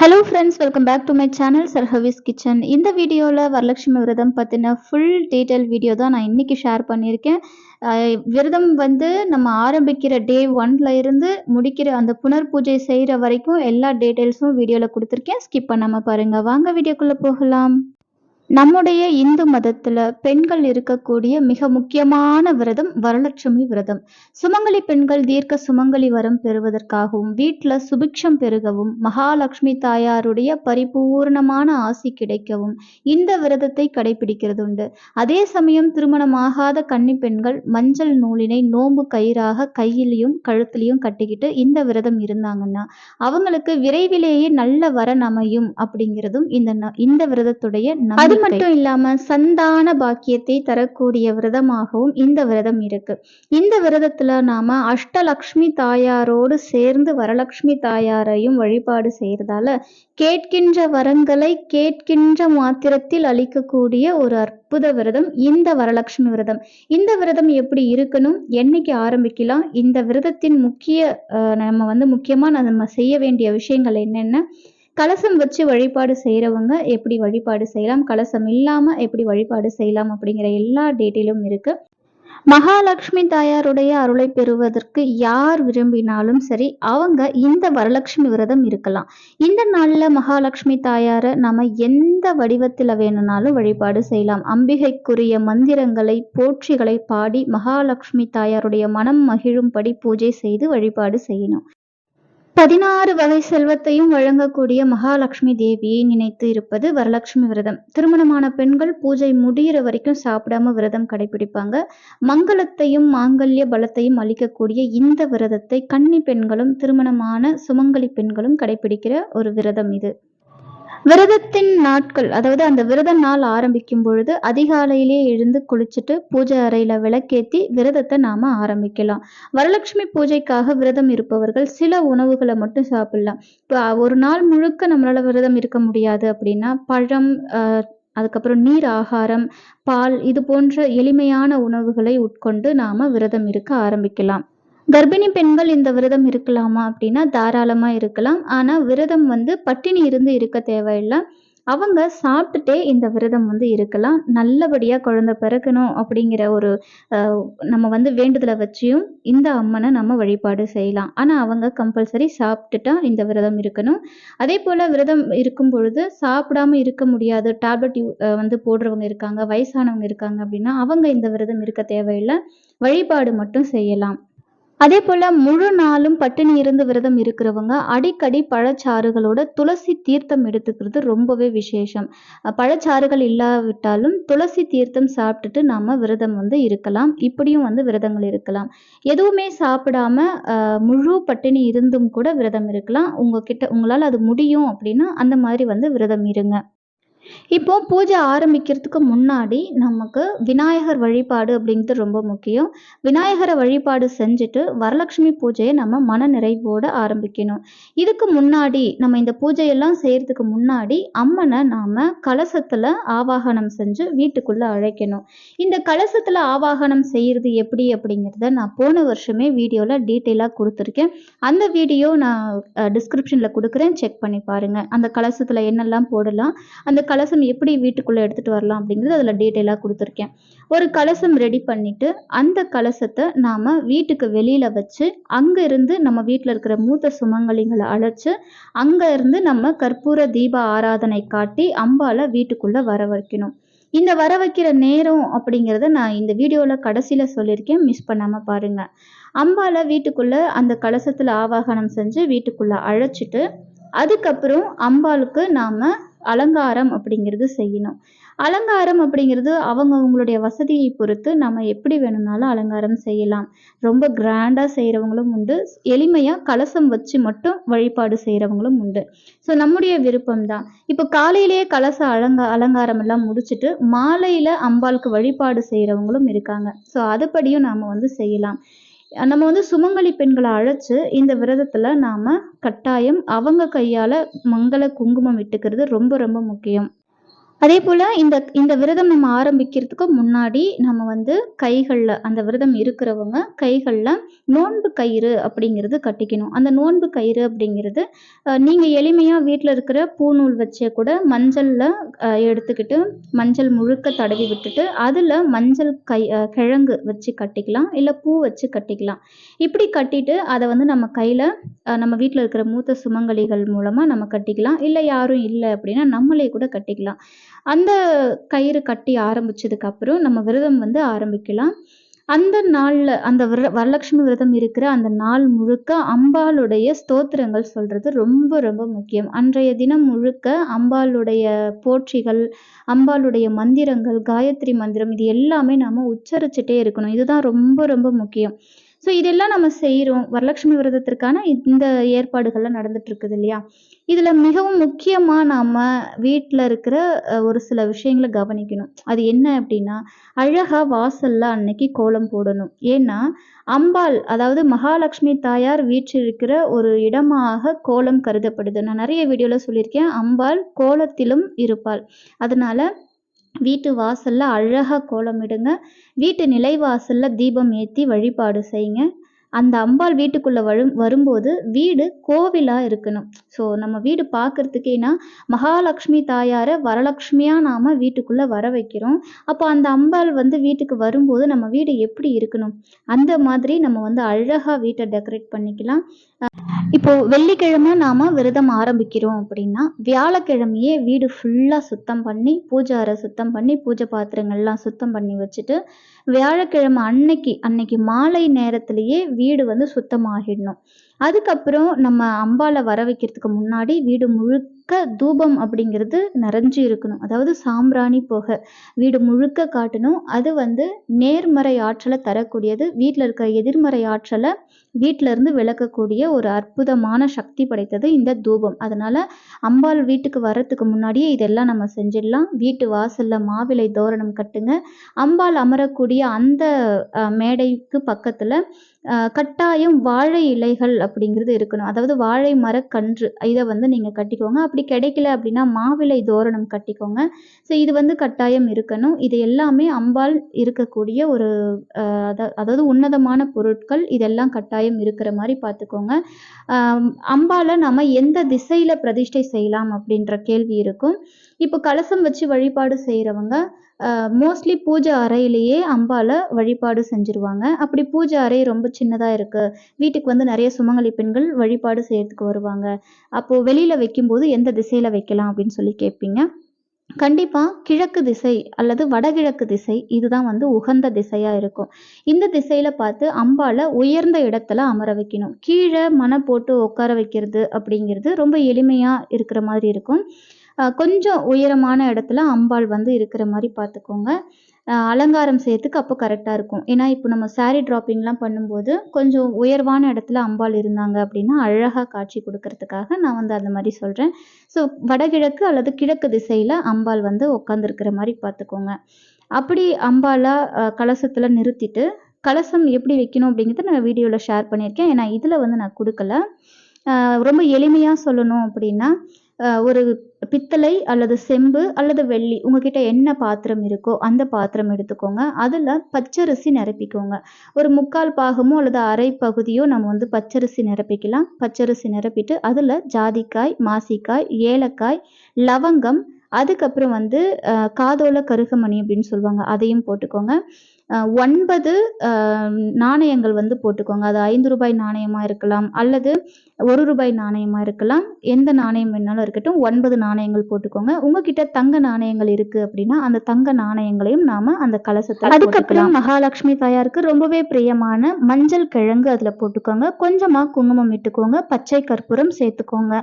Hello friends welcome back to my channel சர்ஹவிஸ் kitchen இந்த வீடியோவில் வரலட்சுமி விரதம் பற்றின ஃபுல் டீட்டெயில் வீடியோ தான் நான் இன்றைக்கி ஷேர் பண்ணியிருக்கேன். விரதம் வந்து நம்ம ஆரம்பிக்கிற டே ஒன்ல இருந்து முடிக்கிற அந்த புனர் பூஜை செய்கிற வரைக்கும் எல்லா டீட்டெயில்ஸும் வீடியோவில் கொடுத்துருக்கேன். ஸ்கிப் பண்ணாமல் பாருங்கள் வாங்க வீடியோக்குள்ளே போகலாம். நம்முடைய இந்து மதத்துல பெண்கள் இருக்கக்கூடிய மிக முக்கியமான விரதம் வரலட்சுமி விரதம். சுமங்கலி பெண்கள் தீர்க்க சுமங்கலி வரம் பெறுவதற்காகவும் வீட்டுல சுபிக்ஷம் பெருகவும் மகாலட்சுமி தாயாருடைய பரிபூர்ணமான ஆசி கிடைக்கவும் இந்த விரதத்தை கடைபிடிக்கிறது உண்டு அதே சமயம் திருமணமாகாத கன்னி பெண்கள் மஞ்சள் நூலினை நோம்பு கயிறாக கையிலையும் கழுத்திலையும் கட்டிக்கிட்டு இந்த விரதம் இருந்தாங்கன்னா அவங்களுக்கு விரைவிலேயே நல்ல வரன் அமையும் அப்படிங்கிறதும் இந்த ந- இந்த விரதத்துடைய அது மட்டும் இல்லாம சந்தான பாக்கியத்தை தரக்கூடிய விரதமாகவும் இந்த விரதம் இருக்கு. இந்த விரதத்துல நாம அஷ்டலக்ஷ்மி தாயாரோடு சேர்ந்து வரலட்சுமி தாயாரையும் வழிபாடு செய்யறதால கேட்கின்ற வரங்களை கேட்கின்ற மாத்திரத்தில் அளிக்கக்கூடிய ஒரு அற்புத விரதம் இந்த வரலட்சுமி விரதம். இந்த விரதம் எப்படி இருக்கணும்? என்னைக்கு ஆரம்பிக்கலாம்? இந்த விரதத்தின் முக்கிய நம்ம வந்து முக்கியமா நம்ம செய்ய வேண்டிய விஷயங்கள் என்னென்ன? கலசம் வச்சு வழிபாடு செய்கிறவங்க எப்படி வழிபாடு செய்யலாம்? கலசம் இல்லாமல் எப்படி வழிபாடு செய்யலாம்? அப்படிங்கிற எல்லா டீட்டெயிலும் இருக்கு. மகாலட்சுமி தாயாருடைய அருளை பெறுவதற்கு யார் விரும்பினாலும் சரி அவங்க இந்த வரலட்சுமி விரதம் இருக்கலாம். இந்த நாளில் மகாலட்சுமி தாயாரை நம்ம எந்த வடிவத்தில் வேணும்னாலும் வழிபாடு செய்யலாம். அம்பிகைக்குரிய மந்திரங்களை போற்றிகளை பாடி மகாலட்சுமி தாயாருடைய மனம் மகிழும்படி பூஜை செய்து வழிபாடு செய்யணும். பதினாறு வகை செல்வத்தையும் வழங்கக்கூடிய மகாலட்சுமி தேவியை நினைத்து இருப்பது வரலட்சுமி விரதம். திருமணமான பெண்கள் பூஜை முடியிற வரைக்கும் சாப்பிடாம விரதம் கடைபிடிப்பாங்க. மங்களத்தையும் மாங்கல்ய பலத்தையும் அளிக்கக்கூடிய இந்த விரதத்தை கன்னி பெண்களும் திருமணமான சுமங்கலி பெண்களும் கடைபிடிக்கிற ஒரு விரதம் இது. விரதத்தின் நாட்கள் அதாவது அந்த விரத நாள் ஆரம்பிக்கும் பொழுது அதிகாலையிலே எழுந்து குளிச்சுட்டு பூஜை அறையில விளக்கேத்தி விரதத்தை நாம ஆரம்பிக்கலாம். வரலட்சுமி பூஜைக்காக விரதம் இருப்பவர்கள் சில உணவுகளை மட்டும் சாப்பிடலாம். இப்போ ஒரு நாள் முழுக்க நம்மளால விரதம் இருக்க முடியாது அப்படின்னா பழம் அதுக்கப்புறம் நீர் ஆகாரம் பால் இது போன்ற எளிமையான உணவுகளை உட்கொண்டு நாம விரதம் இருக்க ஆரம்பிக்கலாம். கர்ப்பிணி பெண்கள் இந்த விரதம் இருக்கலாமா அப்படின்னா தாராளமாக இருக்கலாம். ஆனால் விரதம் வந்து பட்டினி இருந்து இருக்க தேவையில்லை. அவங்க சாப்பிட்டுட்டே இந்த விரதம் வந்து இருக்கலாம். நல்லபடியாக குழந்தை பிறக்கணும் அப்படிங்கிற ஒரு நம்ம வந்து வேண்டுதலை வச்சியும் இந்த அம்மனை நம்ம வழிபாடு செய்யலாம். ஆனால் அவங்க கம்பல்சரி சாப்பிட்டுட்டா இந்த விரதம் இருக்கணும். அதே போல் விரதம் இருக்கும் பொழுது சாப்பிடாம இருக்க முடியாது. டேப்லெட் வந்து போடுறவங்க இருக்காங்க வயசானவங்க இருக்காங்க அப்படின்னா அவங்க இந்த விரதம் இருக்க தேவையில்லை. வழிபாடு மட்டும் செய்யலாம். அதே போல் முழு நாளும் பட்டினி இருந்து விரதம் இருக்கிறவங்க அடிக்கடி பழச்சாறுகளோட துளசி தீர்த்தம் எடுத்துக்கிறது ரொம்பவே விசேஷம். பழச்சாறுகள் இல்லாவிட்டாலும் துளசி தீர்த்தம் சாப்பிட்டுட்டு நாம விரதம் வந்து இருக்கலாம். இப்படியும் வந்து விரதங்கள் இருக்கலாம். எதுவுமே சாப்பிடாம முழு பட்டினி இருந்தும் கூட விரதம் இருக்கலாம். உங்ககிட்ட உங்களால் அது முடியும் அப்படின்னா அந்த மாதிரி வந்து விரதம் இருங்க. இப்போ பூஜை ஆரம்பிக்கிறதுக்கு முன்னாடி நமக்கு விநாயகர் வழிபாடு அப்படிங்கிறது ரொம்ப முக்கியம். விநாயகரை வழிபாடு செஞ்சுட்டு வரலட்சுமி பூஜையை நம்ம மன நிறைவோடு ஆரம்பிக்கணும். இதுக்கு முன்னாடி நம்ம இந்த பூஜையெல்லாம் செய்யறதுக்கு முன்னாடி அம்மனை நாம கலசத்துல ஆவாகனம் செஞ்சு வீட்டுக்குள்ள அழைக்கணும். இந்த கலசத்துல ஆவாகனம் செய்யறது எப்படி அப்படிங்கிறத நான் போன வருஷமே வீடியோல டீட்டெயிலாக கொடுத்துருக்கேன். அந்த வீடியோ நான் டிஸ்கிரிப்ஷன்ல கொடுக்குறேன். செக் பண்ணி பாருங்க. அந்த கலசத்துல என்னெல்லாம் போடலாம். அந்த கலசம் எப்படி வீட்டுக்குள்ளே எடுத்துகிட்டு வரலாம் அப்படிங்கிறது அதில் டீட்டெயிலாக கொடுத்துருக்கேன். ஒரு கலசம் ரெடி பண்ணிவிட்டு அந்த கலசத்தை நாம் வீட்டுக்கு வெளியில் வச்சு அங்கே இருந்து நம்ம வீட்டில் இருக்கிற மூத்த சுமங்கலிங்களை அழைச்சி அங்கே இருந்து நம்ம கற்பூர தீப ஆராதனை காட்டி அம்பால வீட்டுக்குள்ளே வர வைக்கணும் இந்த வர வைக்கிற நேரம் அப்படிங்கிறத நான் இந்த வீடியோவில் கடைசியில் சொல்லியிருக்கேன். மிஸ் பண்ணாமல் பாருங்கள் அம்பால வீட்டுக்குள்ளே அந்த கலசத்தில் ஆவாகனம் செஞ்சு வீட்டுக்குள்ளே அழைச்சிட்டு அதுக்கப்புறம் அம்பாளுக்கு நாம் அலங்காரம் அப்படிங்கிறது செய்யணும். அலங்காரம் அப்படிங்கிறது அவங்க அவங்களுடைய வசதியை பொறுத்து நம்ம எப்படி வேணும்னாலும் அலங்காரம் செய்யலாம். ரொம்ப கிராண்டாக செய்கிறவங்களும் உண்டு. எளிமையாக கலசம் வச்சு மட்டும் வழிபாடு செய்கிறவங்களும் உண்டு. ஸோ நம்முடைய விருப்பம் தான் இப்போ காலையிலேயே கலச அலங்கா அலங்காரம் எல்லாம் முடிச்சுட்டு மாலையில் அம்பாளுக்கு வழிபாடு செய்கிறவங்களும் இருக்காங்க. ஸோ அதுபடியும் நாம் வந்து செய்யலாம். நம்ம வந்து சுமங்கலி பெண்களை அழைச்சு இந்த விரதத்துல நாம கட்டாயம் அவங்க கையால மங்கள குங்குமம் இட்டுக்கிறது ரொம்ப ரொம்ப முக்கியம். அதே போல் இந்த இந்த விரதம் நம்ம ஆரம்பிக்கிறதுக்கு முன்னாடி நம்ம வந்து கைகளில் அந்த விரதம் இருக்கிறவங்க கைகளில் நோன்பு கயிறு அப்படிங்கிறது கட்டிக்கணும். அந்த நோன்பு கயிறு அப்படிங்கிறது நீங்கள் எளிமையாக வீட்டில் இருக்கிற பூநூல் வச்சே கூட மஞ்சளில் எடுத்துக்கிட்டு மஞ்சள் முழுக்க தடவி விட்டுட்டு அதில் மஞ்சள் கை கிழங்கு வச்சு கட்டிக்கலாம். இல்லை பூ வச்சு கட்டிக்கலாம். இப்படி கட்டிட்டு அதை வந்து நம்ம கையில் நம்ம வீட்டில் இருக்கிற மூத்த சுமங்கலிகள் மூலமாக நம்ம கட்டிக்கலாம். இல்லை யாரும் இல்லை அப்படின்னா நம்மளே கூட கட்டிக்கலாம். அந்த கயிறு கட்டி ஆரம்பிச்சதுக்கப்புறம் நம்ம விரதம் வந்து ஆரம்பிக்கலாம். அந்த நாளில் அந்த விர வரலட்சுமி விரதம் இருக்கிற அந்த நாள் முழுக்க அம்பாளுடைய ஸ்தோத்திரங்கள் சொல்கிறது ரொம்ப ரொம்ப முக்கியம். அன்றைய தினம் முழுக்க அம்பாளுடைய போற்றிகள் அம்பாளுடைய மந்திரங்கள் காயத்ரி மந்திரம் இது எல்லாமே நாம் உச்சரிச்சுட்டே இருக்கணும். இதுதான் ரொம்ப ரொம்ப முக்கியம். ஸோ இதெல்லாம் நம்ம செய்கிறோம் வரலட்சுமி விரதத்திற்கான இந்த ஏற்பாடுகள்லாம் நடந்துட்டு இருக்குது இல்லையா? இதில் மிகவும் முக்கியமாக நாம் வீட்டில் இருக்கிற ஒரு சில விஷயங்களை கவனிக்கணும். அது என்ன அப்படின்னா அழகாக வாசலில் அன்னைக்கு கோலம் போடணும். ஏன்னா அம்பாள் அதாவது மகாலட்சுமி தாயார் வீற்றிருக்கிற ஒரு இடமாக கோலம் கருதப்படுது. நான் நிறைய வீடியோவில் சொல்லியிருக்கேன். அம்பாள் கோலத்திலும் இருப்பாள். அதனால் வீட்டு வாசலில் அழகாக கோலமிடுங்க வீட்டு நிலைவாசலில் தீபம் ஏற்றி வழிபாடு செய்யுங்க. அந்த அம்பாள் வீட்டுக்குள்ளே வரும் வரும்போது வீடு கோவிலாக இருக்கணும். ஸோ நம்ம வீடு பார்க்குறதுக்கேனா மகாலட்சுமி தாயாரை வரலட்சுமியாக நாம் வீட்டுக்குள்ளே வர வைக்கிறோம். அப்போ அந்த அம்பாள் வந்து வீட்டுக்கு வரும்போது நம்ம வீடு எப்படி இருக்கணும்? அந்த மாதிரி நம்ம வந்து அழகாக வீட்டை டெக்கரேட் பண்ணிக்கலாம். இப்போ வெள்ளிக்கிழமை நாம விரதம் ஆரம்பிக்கிறோம் அப்படின்னா வியாழக்கிழமையே வீடு ஃபுல்லாக சுத்தம் பண்ணி பூஜை அறை சுத்தம் பண்ணி பூஜை பாத்திரங்கள்லாம் சுத்தம் பண்ணி வச்சுட்டு வியாழக்கிழமை அன்னைக்கு அன்னைக்கு மாலை நேரத்திலேயே வீடு வந்து சுத்தமாகிடணும். அதுக்கப்புறம் நம்ம அம்பாலை வர வைக்கிறதுக்கு முன்னாடி வீடு முழு முழுக்க தூபம் அப்படிங்கிறது நிறைஞ்சு இருக்கணும். அதாவது சாம்பிராணி புகை. வீடு முழுக்க காட்டணும். அது வந்து நேர்மறை ஆற்றலை தரக்கூடியது. வீட்டில் இருக்கிற எதிர்மறை ஆற்றலை வீட்டில இருந்து விளக்கக்கூடிய ஒரு அற்புதமான சக்தி படைத்தது இந்த தூபம். அதனால் அம்பாள் வீட்டுக்கு வர்றதுக்கு முன்னாடியே இதெல்லாம் நம்ம செஞ்சிடலாம். வீட்டு வாசலில் மாவிலை தோரணம் கட்டுங்க. அம்பாள் அமரக்கூடிய அந்த மேடைக்கு பக்கத்தில் கட்டாயம் வாழை இலைகள் அப்படிங்கிறது இருக்கணும். அதாவது வாழை மரக்கன்று. இதை வந்து நீங்கள் கட்டிக்கோங்க. அப்படி கிடைக்கல அப்படின்னா மாவிலை தோரணம் கட்டிக்கோங்க. ஸோ இது வந்து கட்டாயம் இருக்கணும். இது எல்லாமே அம்பாள் இருக்கக்கூடிய ஒரு அதாவது உன்னதமான பொருட்கள். இதெல்லாம் கட்டாயம் இருக்கிற மாதிரி பார்த்துக்கோங்க. அம்பாலை நம்ம எந்த திசையில் பிரதிஷ்டை செய்யலாம் அப்படின்ற கேள்வி இருக்கும். இப்போ கலசம் வச்சு வழிபாடு செய்கிறவங்க மோஸ்ட்லி பூஜை அறையிலேயே அம்பால வழிபாடு செஞ்சுருவாங்க. அப்படி பூஜை அறை ரொம்ப சின்னதாக இருக்குது வீட்டுக்கு வந்து நிறைய சுமங்கலி பெண்கள் வழிபாடு செய்யறதுக்கு வருவாங்க. அப்போது வெளியில் வைக்கும்போது எந்த திசையில் வைக்கலாம் அப்படின்னு சொல்லி கேட்பீங்க. கண்டிப்பாக கிழக்கு திசை அல்லது வடகிழக்கு திசை இதுதான் வந்து உகந்த திசையாக இருக்கும். இந்த திசையில் பார்த்து அம்பால உயர்ந்த இடத்துல அமர வைக்கணும். கீழே மன போட்டு உட்கார வைக்கிறது அப்படிங்கிறது ரொம்ப எளிமையாக இருக்கிற மாதிரி இருக்கும். கொஞ்சம் உயரமான இடத்துல அம்பாள் வந்து இருக்கிற மாதிரி பார்த்துக்கோங்க. அலங்காரம் செய்யறதுக்கு அப்போ கரெக்டாக இருக்கும். ஏன்னா இப்போ நம்ம சாரீ ட்ராப்பிங்லாம் பண்ணும்போது கொஞ்சம் உயர்வான இடத்துல அம்பாள் இருந்தாங்க அப்படின்னா அழகாக காட்சி கொடுக்கறதுக்காக நான் வந்து அந்த மாதிரி சொல்கிறேன் ஸோ வடகிழக்கு அல்லது கிழக்கு திசையில் அம்பாள் வந்து உட்காந்துருக்கிற மாதிரி பார்த்துக்கோங்க. அப்படி அம்பாலாக கலசத்தில் நிறுத்திட்டு கலசம் எப்படி வைக்கணும் அப்படிங்கிறத நான் வீடியோவில் ஷேர் பண்ணியிருக்கேன். ஏன்னா இதில் வந்து நான் கொடுக்கல. ரொம்ப எளிமையாக சொல்லணும் அப்படின்னா ஒரு பித்தளை அல்லது செம்பு அல்லது வெள்ளி உங்ககிட்ட என்ன பாத்திரம் இருக்கோ அந்த பாத்திரம் எடுத்துக்கோங்க. அதில் பச்சரிசி நிரப்பிக்கோங்க. ஒரு முக்கால் பாகமோ அல்லது அரை பகுதியோ நம்ம வந்து பச்சரிசி நிரப்பிக்கலாம். பச்சரிசி நிரப்பிட்டு அதில் ஜாதிக்காய் மாசிக்காய் ஏலக்காய் லவங்கம் அதுக்கப்புறம் வந்து காதோல கருகமணி அப்படின்னு சொல்லுவாங்க அதையும் போட்டுக்கோங்க. ஒன்பது நாணயங்கள் வந்து போட்டுக்கோங்க. அது ஐந்து ரூபாய் நாணயமாக இருக்கலாம் அல்லது ஒரு ரூபாய் நாணயமாக இருக்கலாம். எந்த நாணயம் வேணாலும் இருக்கட்டும் ஒன்பது நாணயங்கள் போட்டுக்கோங்க. உங்ககிட்ட தங்க நாணயங்கள் இருக்குது அப்படின்னா அந்த தங்க நாணயங்களையும் நாம் அந்த கலசத்தில் அதுக்கப்புறம் மகாலட்சுமி தாயாருக்கு ரொம்பவே பிரியமான மஞ்சள் கிழங்கு அதில் போட்டுக்கோங்க. கொஞ்சமாக குங்குமம் இட்டுக்கோங்க பச்சை கற்பூரம் சேர்த்துக்கோங்க.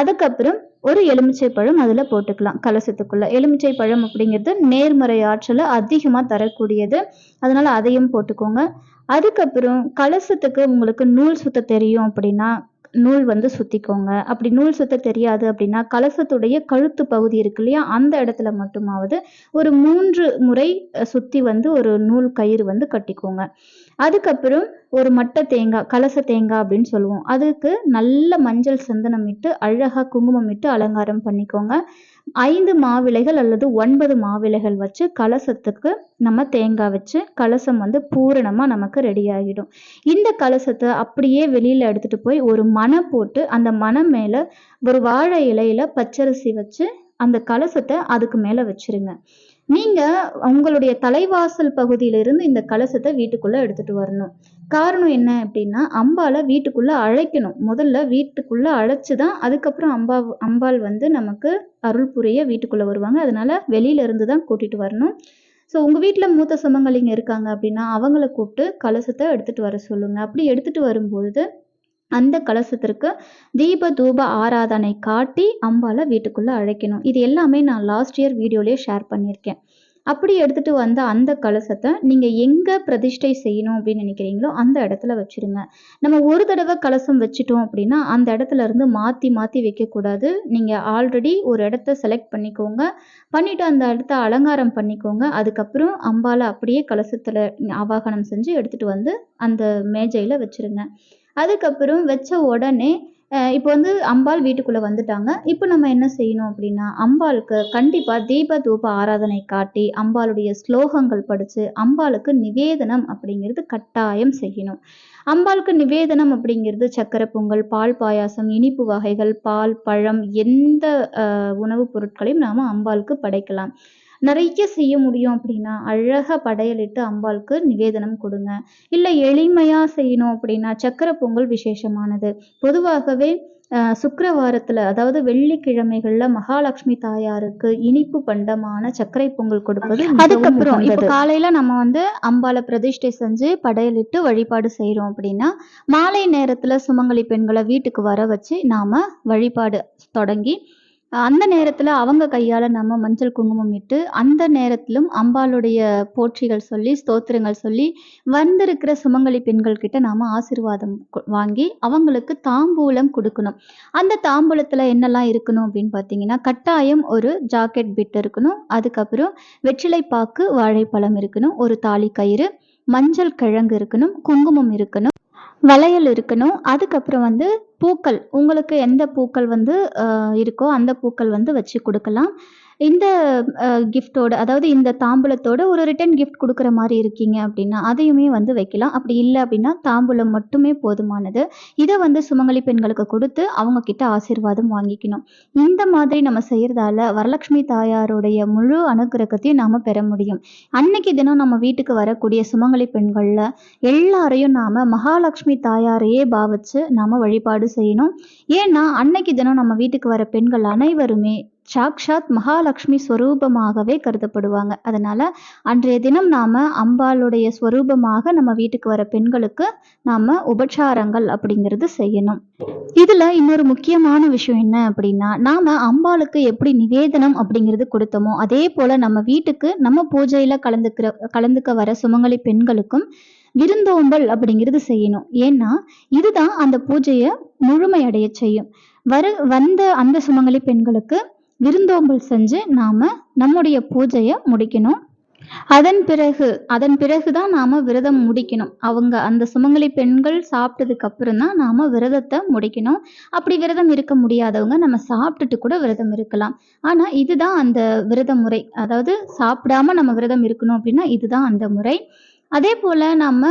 அதுக்கப்புறம் ஒரு எலுமிச்சை பழம் அதில் போட்டுக்கலாம் கலசத்துக்குள்ளே. எலுமிச்சை பழம் அப்படிங்கிறது நேர்மறை ஆற்றலை அதிகமாக தரக்கூடியது. அதனால் அதையும் போட்டுக்கோங்க. அதுக்கப்புறம் கலசத்துக்கு உங்களுக்கு நூல் சுத்த தெரியும் அப்படின்னா நூல் வந்து சுற்றிக்கோங்க அப்படி நூல் சுத்த தெரியாது அப்படின்னா கலசத்துடைய கழுத்து பகுதி இருக்கு இல்லையா அந்த இடத்துல மட்டுமாவது ஒரு மூன்று முறை சுற்றி வந்து ஒரு நூல் கயிறு வந்து கட்டிக்கோங்க. அதுக்கப்புறம் ஒரு மட்டை தேங்காய் கலச தேங்காய் அப்படின்னு சொல்லுவோம். அதுக்கு நல்ல மஞ்சள் சந்தனம் இட்டு அழகாக குங்குமம் இட்டு அலங்காரம் பண்ணிக்கோங்க. ஐந்து மாவிளைகள் அல்லது ஒன்பது மாவிளைகள் வச்சு கலசத்துக்கு நம்ம தேங்காய் வச்சு கலசம் வந்து பூரணமாக நமக்கு ரெடி ஆகிடும். இந்த கலசத்தை அப்படியே வெளியில் எடுத்துகிட்டு போய் ஒரு மனை போட்டு அந்த மனை மேலே ஒரு வாழை இலையில பச்சரிசி வச்சு அந்த கலசத்தை அதுக்கு மேலே வச்சிருங்க. நீங்கள் உங்களுடைய தலைவாசல் பகுதியிலிருந்து இந்த கலசத்தை வீட்டுக்குள்ளே எடுத்துகிட்டு வரணும். காரணம் என்ன அப்படின்னா அம்பாலை வீட்டுக்குள்ளே அழைக்கணும். முதல்ல வீட்டுக்குள்ளே அழைச்சி தான் அதுக்கப்புறம் அம்பா அம்பாள் வந்து நமக்கு அருள் புரிய வீட்டுக்குள்ளே வருவாங்க. அதனால் வெளியில இருந்து தான் கூட்டிகிட்டு வரணும். ஸோ உங்கள் வீட்டில் மூத்த சுமங்கலிங்க இருக்காங்க அப்படின்னா அவங்கள கூப்பிட்டு கலசத்தை எடுத்துகிட்டு வர சொல்லுங்கள் அப்படி எடுத்துகிட்டு வரும்போது அந்த கலசத்திற்கு தீப தூப ஆராதனை காட்டி அம்பால வீட்டுக்குள்ளே அழைக்கணும். இது எல்லாமே நான் லாஸ்ட் இயர் வீடியோலேயே ஷேர் பண்ணியிருக்கேன். அப்படி எடுத்துகிட்டு வந்த அந்த கலசத்தை நீங்கள் எங்கே பிரதிஷ்டை செய்யணும் அப்படின்னு நினைக்கிறீங்களோ அந்த இடத்துல வச்சுருங்க. நம்ம ஒரு தடவை கலசம் வச்சுட்டோம் அப்படின்னா அந்த இடத்துல இருந்து மாற்றி மாற்றி வைக்கக்கூடாது. நீங்கள் ஆல்ரெடி ஒரு இடத்த செலக்ட் பண்ணிக்கோங்க. பண்ணிவிட்டு அந்த இடத்த அலங்காரம் பண்ணிக்கோங்க. அதுக்கப்புறம் அம்பால அப்படியே கலசத்தில் ஆவாகனம் செஞ்சு எடுத்துகிட்டு வந்து அந்த மேஜையில் வச்சுருங்க. அதுக்கப்புறம் வச்ச உடனே இப்போ வந்து அம்பாள் வீட்டுக்குள்ளே வந்துட்டாங்க. இப்போ நம்ம என்ன செய்யணும் அப்படின்னா அம்பாளுக்கு கண்டிப்பாக தீப தூப ஆராதனை காட்டி அம்பாளுடைய ஸ்லோகங்கள் படித்து அம்பாளுக்கு நிவேதனம் அப்படிங்கிறது கட்டாயம் செய்யணும். அம்பாளுக்கு நிவேதனம் அப்படிங்கிறது சக்கரை பொங்கல் பால் பாயாசம் இனிப்பு வகைகள் பால் பழம் எந்த உணவுப் பொருட்களையும் நாம் அம்பாளுக்கு படைக்கலாம். நிறைய செய்ய முடியும் அப்படின்னா அழகாக படையலிட்டு அம்பாளுக்கு நிவேதனம் கொடுங்க. இல்லை எளிமையாக செய்யணும் அப்படின்னா சக்கரை பொங்கல் விசேஷமானது. பொதுவாகவே சுக்கரவாரத்தில் அதாவது வெள்ளிக்கிழமைகளில் மகாலட்சுமி தாயாருக்கு இனிப்பு பண்டமான சர்க்கரை பொங்கல் கொடுப்பது அதுக்கப்புறம் இப்போ காலையில் நம்ம வந்து அம்பாலை பிரதிஷ்டை செஞ்சு படையலிட்டு வழிபாடு செய்கிறோம் அப்படின்னா மாலை நேரத்தில் சுமங்கலி பெண்களை வீட்டுக்கு வர வச்சு நாம் வழிபாடு தொடங்கி அந்த நேரத்தில் அவங்க கையால் நம்ம மஞ்சள் குங்குமம் இட்டு அந்த நேரத்திலும் அம்பாளுடைய போற்றிகள் சொல்லி ஸ்தோத்திரங்கள் சொல்லி வந்திருக்கிற சுமங்கலி பெண்கள் கிட்ட நாம் ஆசிர்வாதம் வாங்கி அவங்களுக்கு தாம்பூலம் கொடுக்கணும். அந்த தாம்பூலத்தில் என்னெல்லாம் இருக்கணும் அப்படின்னு பார்த்தீங்கன்னா கட்டாயம் ஒரு ஜாக்கெட் பிட் இருக்கணும். அதுக்கப்புறம் வெற்றிலை பாக்கு வாழைப்பழம் இருக்கணும். ஒரு தாலி கயிறு மஞ்சள் கிழங்கு இருக்கணும். குங்குமம் இருக்கணும். வளையல் இருக்கணும். அதுக்கப்புறம் வந்து பூக்கள். உங்களுக்கு எந்த பூக்கள் வந்து இருக்கோ அந்த பூக்கள் வந்து வச்சு கொடுக்கலாம். இந்த கிஃப்டோட அதாவது இந்த தாம்பூலத்தோட ஒரு ரிட்டன் கிஃப்ட் கொடுக்குற மாதிரி இருக்கீங்க அப்படின்னா அதையுமே வந்து வைக்கலாம். அப்படி இல்லை அப்படின்னா தாம்பூலம் மட்டுமே போதுமானது. இதை வந்து சுமங்கலி பெண்களுக்கு கொடுத்து அவங்க கிட்ட ஆசீர்வாதம் வாங்கிக்கணும். இந்த மாதிரி நம்ம செய்கிறதால வரலட்சுமி தாயாருடைய முழு அனுகிரகத்தையும் நாம் பெற முடியும். அன்னைக்கு தினம் நம்ம வீட்டுக்கு வரக்கூடிய சுமங்கலி பெண்களில் எல்லாரையும் நாம் மகாலட்சுமி தாயாரையே பாவிச்சு நாம் வழிபாடு செய்யணும். ஏன்னா அன்னைக்கு தினம் நம்ம வீட்டுக்கு வர பெண்கள் அனைவருமே சாக்ஷாத் மகாலட்சுமி ஸ்வரூபமாகவே கருதப்படுவாங்க. அதனால் அன்றைய தினம் நாம் அம்பாளுடைய ஸ்வரூபமாக நம்ம வீட்டுக்கு வர பெண்களுக்கு நாம் உபச்சாரங்கள் அப்படிங்கிறது செய்யணும். இதில் இன்னொரு முக்கியமான விஷயம் என்ன அப்படின்னா நாம் அம்பாளுக்கு எப்படி நிவேதனம் அப்படிங்கிறது கொடுத்தோமோ அதே போல் நம்ம வீட்டுக்கு நம்ம பூஜையில் கலந்துக்கிற கலந்துக்க வர சுமங்கலி பெண்களுக்கும் விருந்தோம்பல் அப்படிங்கிறது செய்யணும். ஏன்னா இதுதான் அந்த பூஜையை முழுமையடைய செய்யும். வர வந்த அந்த சுமங்கலி பெண்களுக்கு விருந்தோம்பல் செஞ்சு நாம் நம்முடைய பூஜையை முடிக்கணும். அதன் பிறகு அதன் பிறகு தான் நாம் விரதம் முடிக்கணும். அவங்க அந்த சுமங்கலி பெண்கள் சாப்பிட்டதுக்கு அப்புறம் தான் நாம் விரதத்தை முடிக்கணும். அப்படி விரதம் இருக்க முடியாதவங்க நம்ம சாப்பிட்டுட்டு கூட விரதம் இருக்கலாம். ஆனால் இதுதான் அந்த விரத முறை. அதாவது சாப்பிடாம நம்ம விரதம் இருக்கணும் அப்படின்னா இதுதான் அந்த முறை. அதே போல் நம்ம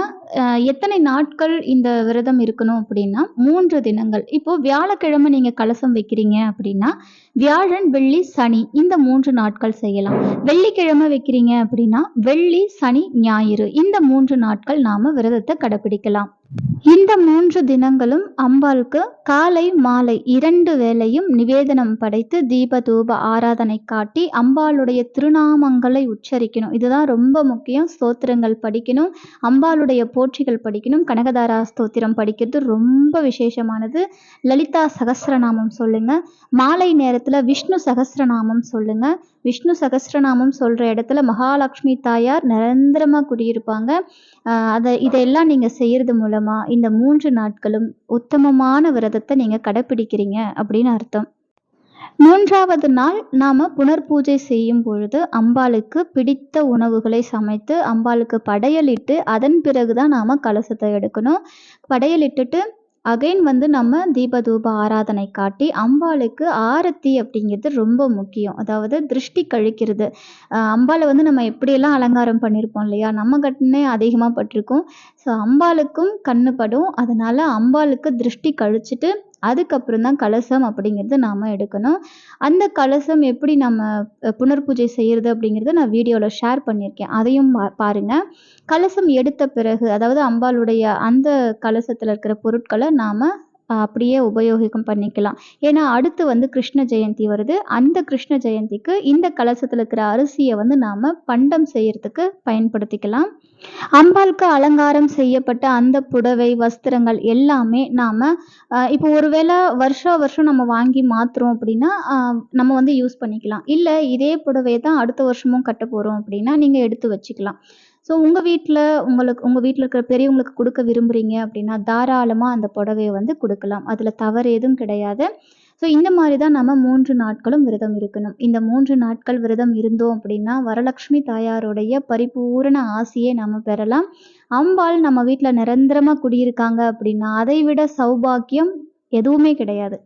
எத்தனை நாட்கள் இந்த விரதம் இருக்கணும் அப்படின்னா மூன்று தினங்கள். இப்போது வியாழக்கிழமை நீங்கள் கலசம் வைக்கிறீங்க அப்படின்னா வியாழன் வெள்ளி சனி இந்த மூன்று நாட்கள் செய்யலாம். வெள்ளிக்கிழமை வைக்கிறீங்க அப்படின்னா வெள்ளி சனி ஞாயிறு இந்த மூன்று நாட்கள் நாம் விரதத்தை கடைப்பிடிக்கலாம். இந்த மூன்று தினங்களும் அம்பாளுக்கு காலை மாலை இரண்டு வேளையும் நிவேதனம் படைத்து தீப தூப ஆராதனை காட்டி அம்பாளுடைய திருநாமங்களை உச்சரிக்கணும். இதுதான் ரொம்ப முக்கியம். ஸ்தோத்திரங்கள் படிக்கணும். அம்பாளுடைய போற்றிகள் படிக்கணும். கனகதாரா ஸ்தோத்திரம் படிக்கிறது ரொம்ப விசேஷமானது. லலிதா சகசிரநாமம் சொல்லுங்க. மாலை நேரத்தில் விஷ்ணு சகசிரநாமம் சொல்லுங்க. விஷ்ணு சகசிரநாமம் சொல்கிற இடத்துல மகாலட்சுமி தாயார் நிரந்தரமாக குடியிருப்பாங்க. அதை இதையெல்லாம் நீங்கள் செய்கிறது மூலமாக இந்த மூன்று நாட்களும் உத்தமமான விரதத்தை நீங்கள் கடைப்பிடிக்கிறீங்க அப்படின்னு அர்த்தம். மூன்றாவது நாள் நாம் புனர்பூஜை செய்யும் பொழுது அம்பாளுக்கு பிடித்த உணவுகளை சமைத்து அம்பாளுக்கு படையலிட்டு அதன் பிறகு தான் நாம் கலசத்தை எடுக்கணும். படையலிட்டுட்டு அகைன் வந்து நம்ம தீபதூப ஆராதனை காட்டி அம்பாளுக்கு ஆரத்தி அப்படிங்கிறது ரொம்ப முக்கியம். அதாவது திருஷ்டி கழிக்கிறது. அம்பாளை வந்து நம்ம எப்படியெல்லாம் அலங்காரம் பண்ணியிருப்போம் இல்லையா? நம்ம கட்டினே அதிகமாக பட்டிருக்கோம். ஸோ அம்பாளுக்கும் கண்ணு படும் அதனால் அம்பாளுக்கு திருஷ்டி கழிச்சிட்டு அதுக்கப்புறம் தான் கலசம் அப்படிங்கிறது நாம் எடுக்கணும். அந்த கலசம் எப்படி நம்ம புனர்பூஜை செய்கிறது அப்படிங்கிறத நான் வீடியோவில் ஷேர் பண்ணியிருக்கேன். அதையும் பாருங்கள் கலசம் எடுத்த பிறகு அதாவது அம்பாளுடைய அந்த கலசத்தில் இருக்கிற பொருட்களை நாம் அப்படியே உபயோகிக்கம் பண்ணிக்கலாம். ஏன்னா அடுத்து வந்து கிருஷ்ண ஜெயந்தி வருது. அந்த கிருஷ்ண ஜெயந்திக்கு இந்த கலசத்தில் இருக்கிற அரிசியை வந்து நாம் பண்டம் செய்யறதுக்கு பயன்படுத்திக்கலாம். அம்பாளுக்கு அலங்காரம் செய்யப்பட்ட அந்த புடவை வஸ்திரங்கள் எல்லாமே நாம் இப்போ ஒருவேளை வருஷா வருஷம் நம்ம வாங்கி மாற்றுறோம் அப்படின்னா நம்ம வந்து யூஸ் பண்ணிக்கலாம். இல்லை இதே புடவையை தான் அடுத்த வருஷமும் கட்ட போகிறோம் அப்படின்னா நீங்கள் எடுத்து வச்சுக்கலாம். ஸோ உங்கள் வீட்டில் உங்களுக்கு உங்கள் வீட்டில் இருக்கிற பெரியவங்களுக்கு கொடுக்க விரும்புகிறீங்க அப்படின்னா தாராளமாக அந்த புடவைய வந்து கொடுக்கலாம். அதில் தவறு எதுவும் கிடையாது. ஸோ இந்த மாதிரி தான் நம்ம மூன்று நாட்களும் விரதம் இருக்கணும். இந்த மூன்று நாட்கள் விரதம் இருந்தோம் அப்படின்னா வரலட்சுமி தாயாருடைய பரிபூரண ஆசையை நம்ம பெறலாம். அம்பாள் நம்ம வீட்டில் நிரந்தரமாக குடியிருக்காங்க அப்படின்னா அதை விட சௌபாக்கியம் எதுவுமே கிடையாது.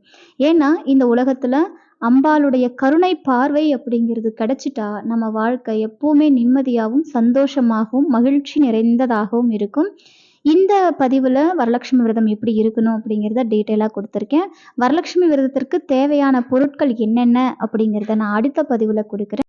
ஏன்னா இந்த உலகத்தில் அம்பாளுடைய கருணை பார்வை அப்படிங்கிறது கிடைச்சிட்டா நம்ம வாழ்க்கை எப்பவுமே நிம்மதியாகவும் சந்தோஷமாகவும் மகிழ்ச்சி நிறைந்ததாகவும் இருக்கும். இந்த பதிவில் வரலட்சுமி விரதம் எப்படி இருக்கணும் அப்படிங்கிறத டீட்டெயிலாக கொடுத்துருக்கேன். வரலட்சுமி விரதத்திற்கு தேவையான பொருட்கள் என்னென்ன அப்படிங்கிறத நான் அடுத்த பதிவில் கொடுக்குறேன்.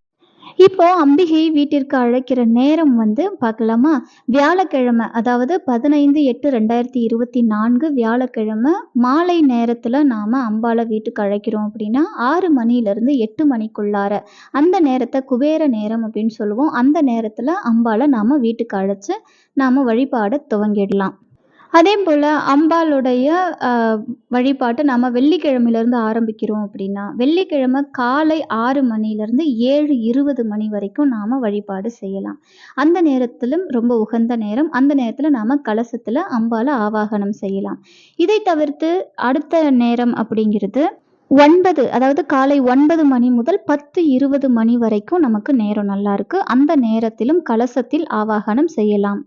இப்போ அம்பிகை வீட்டிற்கு அழைக்கிற நேரம் வந்து பார்க்கலாமா? வியாழக்கிழமை அதாவது பதினைந்து எட்டு ரெண்டாயிரத்தி இருபத்தி நான்கு வியாழக்கிழமை மாலை நேரத்தில் நாம் அம்பாலை வீட்டுக்கு அழைக்கிறோம் அப்படின்னா ஆறு மணிலேருந்து எட்டு மணிக்குள்ளார அந்த நேரத்தை குபேர நேரம் அப்படின்னு சொல்லுவோம். அந்த நேரத்தில் அம்பாலை நாம் வீட்டுக்கு அழைச்சி நாம் வழிபாட துவங்கிடலாம். அதே போல் அம்பாளுடைய வழிபாட்டை நம்ம வெள்ளிக்கிழமையிலேருந்து ஆரம்பிக்கிறோம் அப்படின்னா வெள்ளிக்கிழமை காலை ஆறு மணிலேருந்து ஏழு இருபது மணி வரைக்கும் நாம் வழிபாடு செய்யலாம். அந்த நேரத்திலும் ரொம்ப உகந்த நேரம் அந்த நேரத்தில் நாம் கலசத்தில் அம்பாலை ஆவாகனம் செய்யலாம். இதை தவிர்த்து அடுத்த நேரம் அப்படிங்கிறது ஒன்பது அதாவது காலை ஒன்பது மணி முதல் பத்து இருபது மணி வரைக்கும் நமக்கு நேரம் நல்லா இருக்கு. அந்த நேரத்திலும் கலசத்தில் ஆவாகனம் செய்யலாம்.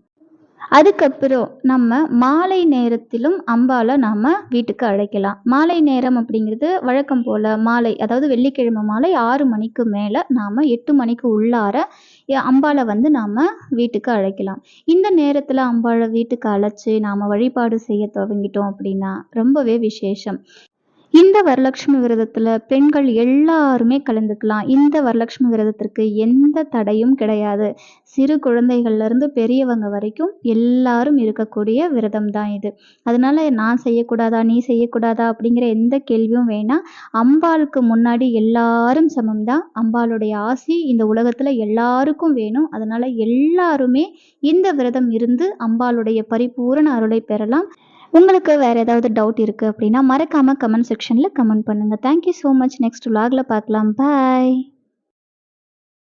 அதுக்கப்புறம் நம்ம மாலை நேரத்திலும் அம்பாவை நாம் வீட்டுக்கு அழைக்கலாம். மாலை நேரம் அப்படிங்கிறது வழக்கம் போல் மாலை அதாவது வெள்ளிக்கிழமை மாலை ஆறு மணிக்கு மேலே நாம் எட்டு மணிக்கு உள்ளார அம்பாவை வந்து நாம் வீட்டுக்கு அழைக்கலாம். இந்த நேரத்தில் அம்பாவை வீட்டுக்கு அழைச்சி நாம் வழிபாடு செய்ய துவங்கிட்டோம் அப்படின்னா ரொம்பவே விசேஷம். இந்த வரலட்சுமி விரதத்தில் பெண்கள் எல்லாருமே கலந்துக்கலாம். இந்த வரலட்சுமி விரதத்திற்கு எந்த தடையும் கிடையாது. சிறு குழந்தைகள்லேருந்து பெரியவங்க வரைக்கும் எல்லாரும் இருக்கக்கூடிய விரதம் தான் இது. அதனால நான் செய்யக்கூடாதா நீ செய்யக்கூடாதா அப்படிங்கிற எந்த கேள்வியும் வேணாம். அம்பாளுக்கு முன்னாடி எல்லாரும் சமம் தான் அம்பாளுடைய ஆசி இந்த உலகத்தில் எல்லாருக்கும் வேணும். அதனால எல்லாருமே இந்த விரதம் இருந்து அம்பாளுடைய பரிபூரண அருளை பெறலாம். உங்களுக்கு வேறு ஏதாவது டவுட் இருக்குது அப்படின்னா மறக்காமல் கமெண்ட் செக்ஷனில் கமெண்ட் பண்ணுங்கள் thank you so much next விலாகில் பார்க்கலாம். பாய்